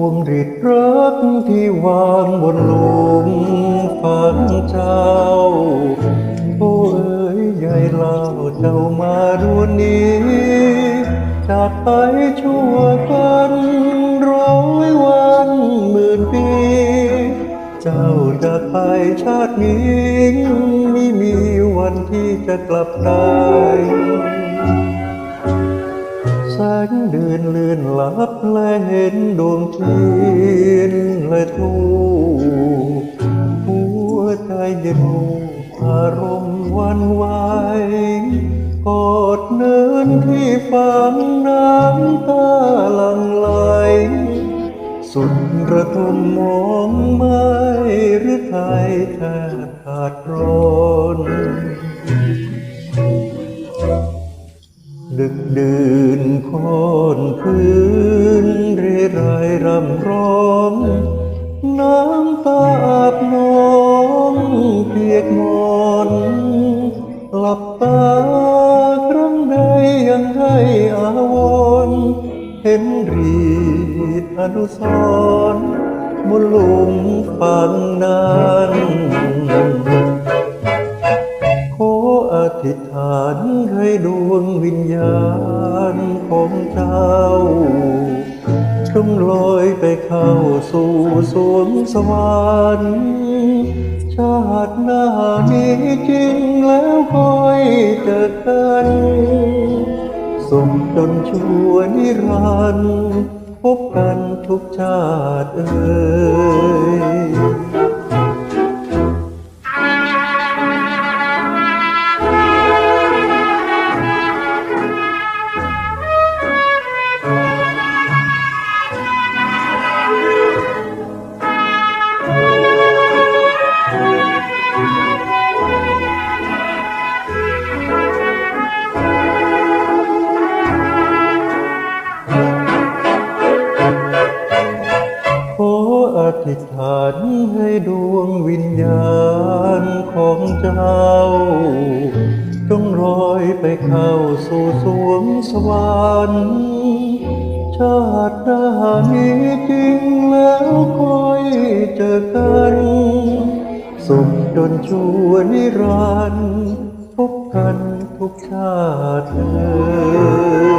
วงรีดรักที่วางบนหลุมฝังเจ้า โอ้เอ๋ยใหญ่เล่าเจ้ามาดวนนี้จากไปชั่วกันร้อยวันหมื่นปี เจ้าจากไปชาตินี้ไม่มีวันที่จะกลับได้ แสงเดือนเลื่อนลับและเห็นดวงเทียนและทูหัวใจเย็นอารมณ์วันไหวกอดเนินที่ฝังน้ำตาหลังไหล สุดระทมมองไม่หรือไทยแทบขาดร้อน ดึกดื่นโคนพื้นเรไรรำร้อง น้ำตาอาบนองเปียกมอนหลับตาครั้งใดยังให้อาวรเห็นรีดอนุสรณ์บนหลุมฝังนั้น ธิษฐานให้ดวงวิญญาณของเจ้าจงลอยไปเข้าสู่สวงสวรรค์ชาติหน้ามีจริงแล้วคอยเจอกันส่งจนชั่วนิรันดร์พบกันทุกชาติเอ่ย ธิษฐานให้ดวงวิญญาณของเจ้า จงลอยไปเข้าสู่สวงสวรรค์ชาติหน้ามีจริงแล้วคอยเจอกัน สุขจนชั่วนิรันดร์พบกันทุกชาติเอ่ย